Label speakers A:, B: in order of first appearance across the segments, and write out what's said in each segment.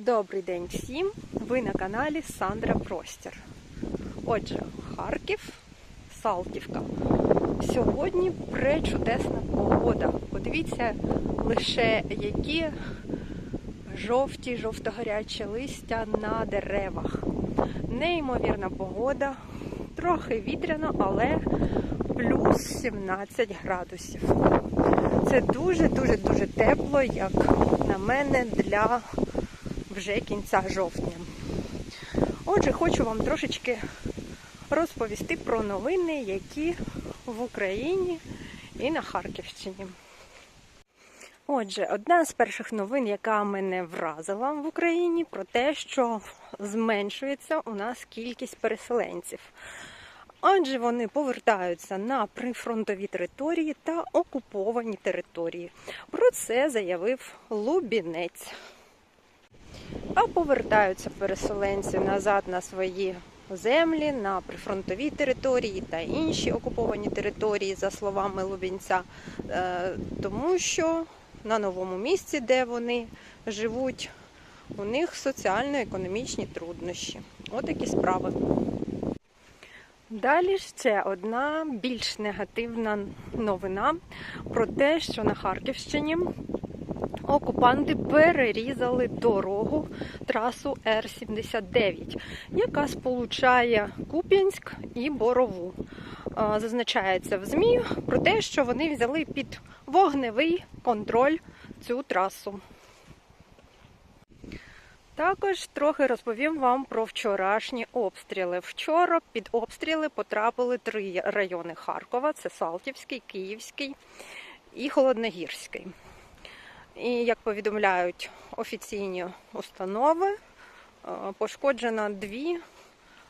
A: Добрий день всім! Ви на каналі Сандра Простір. Отже, Харків, Салтівка. Сьогодні пречудесна погода. Подивіться лише які жовті, жовто-гарячі листя на деревах. Неймовірна погода, трохи вітряно, але плюс 17 градусів. Це дуже-дуже дуже тепло, як на мене, для вже кінця жовтня. Отже, хочу вам трошечки розповісти про новини, які в Україні і на Харківщині. Отже, одна з перших новин, яка мене вразила в Україні, про те, що зменшується у нас кількість переселенців. Адже вони повертаються на прифронтові території та окуповані території. Про це заявив Лубінець. А повертаються переселенці назад на свої землі, на прифронтові території та інші окуповані території, за словами Лубінця, е, тому що на новому місці, де вони живуть, у них соціально-економічні труднощі. Отакі справи. Далі ще одна більш негативна новина про те, що на Харківщині окупанти перерізали дорогу трасу Р-79, яка сполучає Куп'янськ і Борову. Зазначається в ЗМІ про те, що вони взяли під вогневий контроль цю трасу. Також трохи розповім вам про вчорашні обстріли. Вчора під обстріли потрапили три райони Харкова: це Салтівський, Київський і Холодногірський. І як повідомляють офіційні установи, е, пошкоджено дві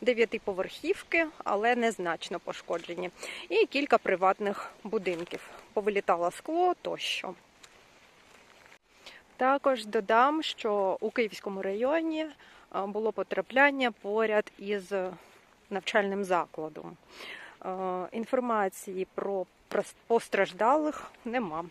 A: дев'ятиповерхівки, але незначно пошкоджені, і кілька приватних будинків. Повилітало скло тощо. Також додам, що у Київському районі е, було потрапляння поряд із навчальним закладом. Е, Інформації про постраждалих нема.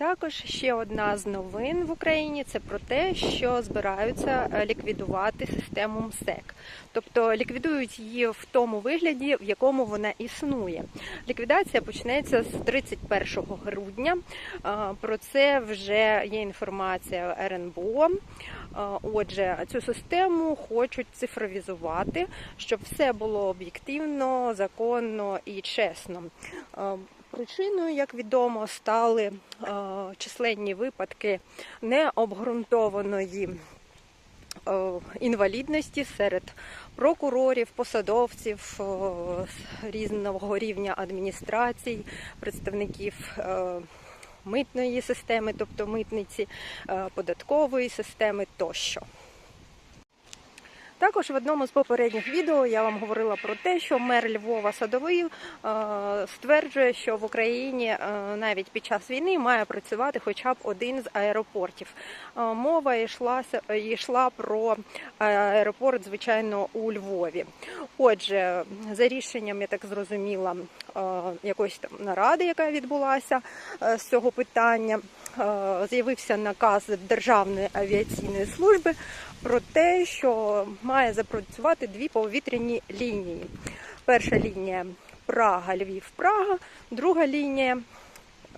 A: Також ще одна з новин в Україні це про те, що збираються е, ліквідувати систему МСЕК, тобто ліквідують її в тому вигляді, в якому вона існує. Ліквідація почнеться з 31 грудня. Е, Про це вже є інформація РНБО. Е, Отже, цю систему хочуть цифровізувати, щоб все було об'єктивно, законно і чесно. Причиною, як відомо, стали е, численні випадки необґрунтованої е, інвалідності серед прокурорів, посадовців е, різного рівня адміністрацій, представників. Митної системи, тобто митниці, податкової системи тощо. Також в одному з попередніх відео я вам говорила про те, що мер Львова Садовий е, стверджує, що в Україні е, навіть під час війни має працювати хоча б один з аеропортів. Е, Мова йшла, йшла про аеропорт, звичайно, у Львові. Отже, за рішенням, я так зрозуміла, якоїсь там наради, яка відбулася з цього питання, з'явився наказ Державної авіаційної служби про те, що має запрацювати дві повітряні лінії. Перша лінія Прага, Львів, Прага, друга лінія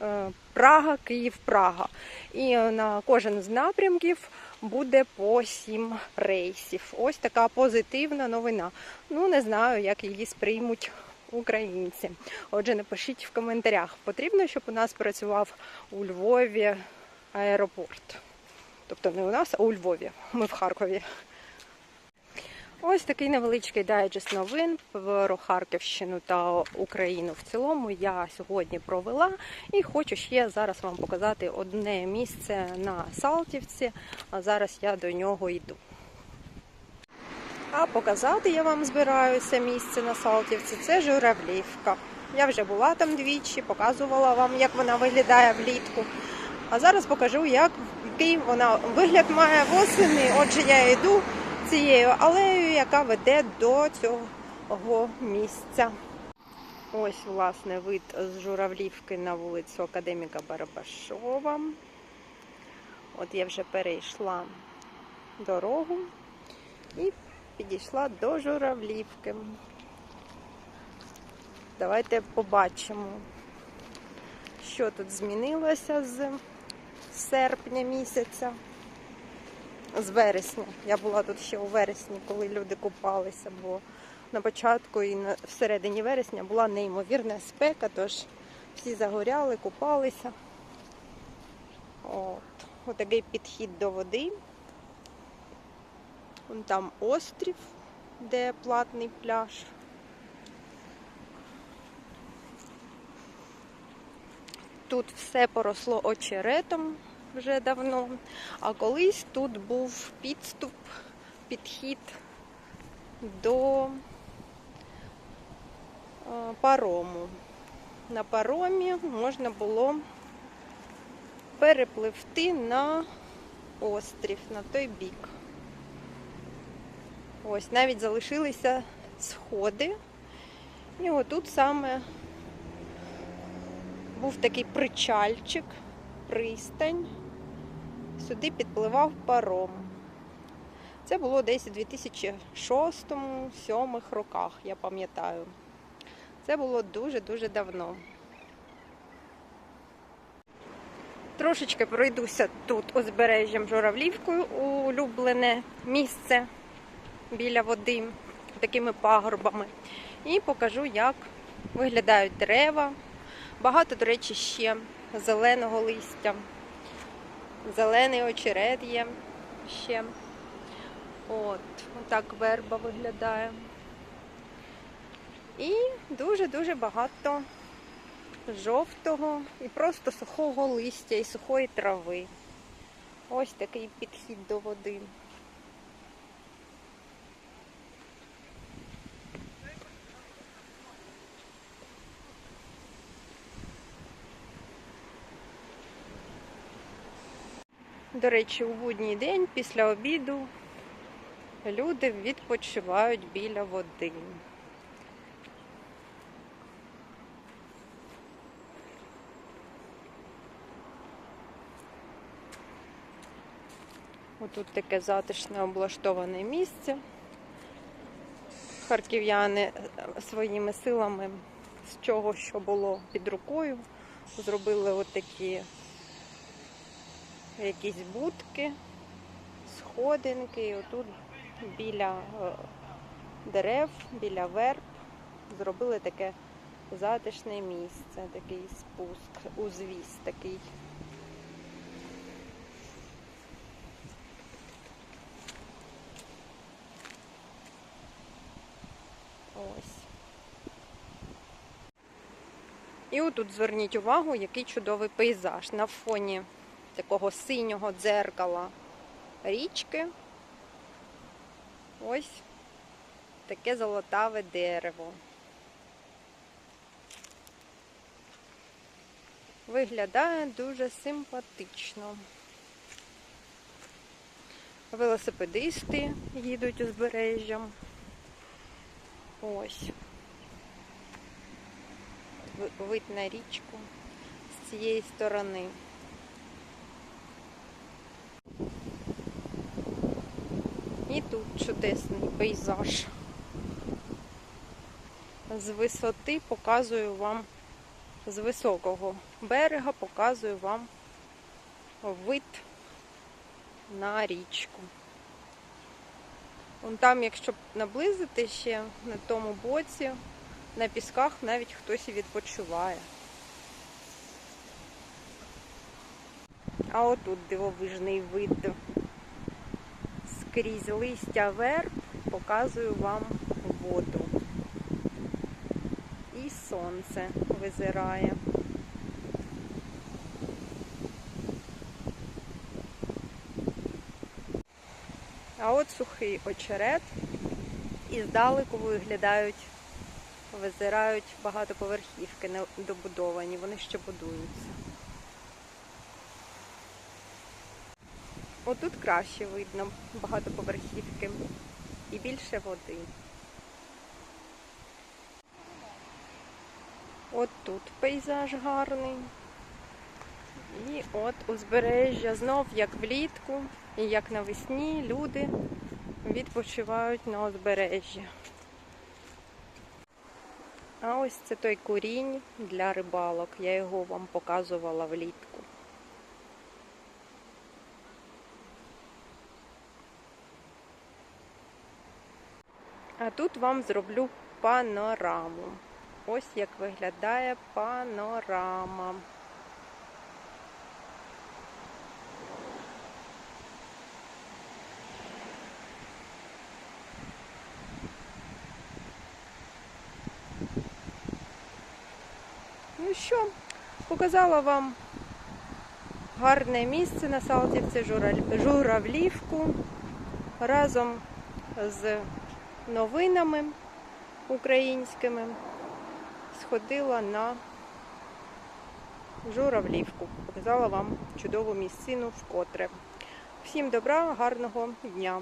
A: е, Прага, Київ, Прага. І на кожен з напрямків буде по сім рейсів. Ось така позитивна новина. Ну, не знаю, як її сприймуть українці. Отже, напишіть в коментарях, потрібно, щоб у нас працював у Львові аеропорт. Тобто не у нас, а у Львові. Ми в Харкові. Ось такий невеличкий дайджест новин про Харківщину та Україну в цілому я сьогодні провела і хочу ще зараз вам показати одне місце на Салтівці, а зараз я до нього йду. А показати я вам збираюся місце на Салтівці. Це Журавлівка. Я вже була там двічі, показувала вам, як вона виглядає влітку. А зараз покажу, як який вона вигляд має восени. Отже, я йду цією алеєю, яка веде до цього місця. Ось, власне, вид з Журавлівки на вулицю Академіка Барабашова. От я вже перейшла дорогу і підійшла до журавлівки. Давайте побачимо, що тут змінилося з серпня місяця. З вересня. Я була тут ще у вересні, коли люди купалися, бо на початку і всередині вересня була неймовірна спека, тож всі загоряли, купалися. От. Отакий підхід до води. Вон там острів, де платний пляж. Тут все поросло очеретом вже давно, а колись тут був підступ, підхід до е, парому. На паромі можна було перепливти на острів, на той бік. Ось навіть залишилися сходи. І отут саме був такий причальчик, пристань. Сюди підпливав паром. Це було десь у 2006-2007 роках, я пам'ятаю. Це було дуже-дуже давно. Трошечки пройдуся тут узбережжям Журавлівкою, улюблене місце біля води, такими пагорбами. І покажу, як виглядають дерева. Багато, до речі, ще зеленого листя. Зелений очерет є ще. От, отак верба виглядає. І дуже-дуже багато жовтого і просто сухого листя і сухої трави. Ось такий підхід до води. До речі, у будній день після обіду люди відпочивають біля води. Отут таке затишне облаштоване місце. Харків'яни своїми силами з чого, що було під рукою, зробили отакі якісь будки, сходинки. І отут біля е, дерев, біля верб зробили таке затишне місце, такий спуск, узвіз такий. Ось. І отут зверніть увагу, який чудовий пейзаж на фоні такого синього дзеркала річки. Ось таке золотаве дерево. Виглядає дуже симпатично. Велосипедисти їдуть узбережжям. Ось. Ви- Вид на річку з цієї сторони. І тут чудесний пейзаж. З висоти показую вам, з високого берега показую вам вид на річку. Вон там, якщо наблизити ще на тому боці, на пісках навіть хтось і відпочиває. А отут дивовижний вид скрізь листя верб показую вам воду. І сонце визирає. А от сухий очерет і здалеку виглядають, визирають багатоповерхівки недобудовані, вони ще будуються. Отут краще видно багатоповерхівки і більше води. От тут пейзаж гарний. І от узбережжя знов як влітку і як навесні люди відпочивають на узбережжі. А ось це той курінь для рибалок. Я його вам показувала влітку. А тут вам зроблю панораму. Ось як виглядає панорама. Ну що, показала вам гарне місце на Салтівці Журавлівку разом з новинами українськими сходила на Журавлівку. Показала вам чудову місцину вкотре. Всім добра, гарного дня!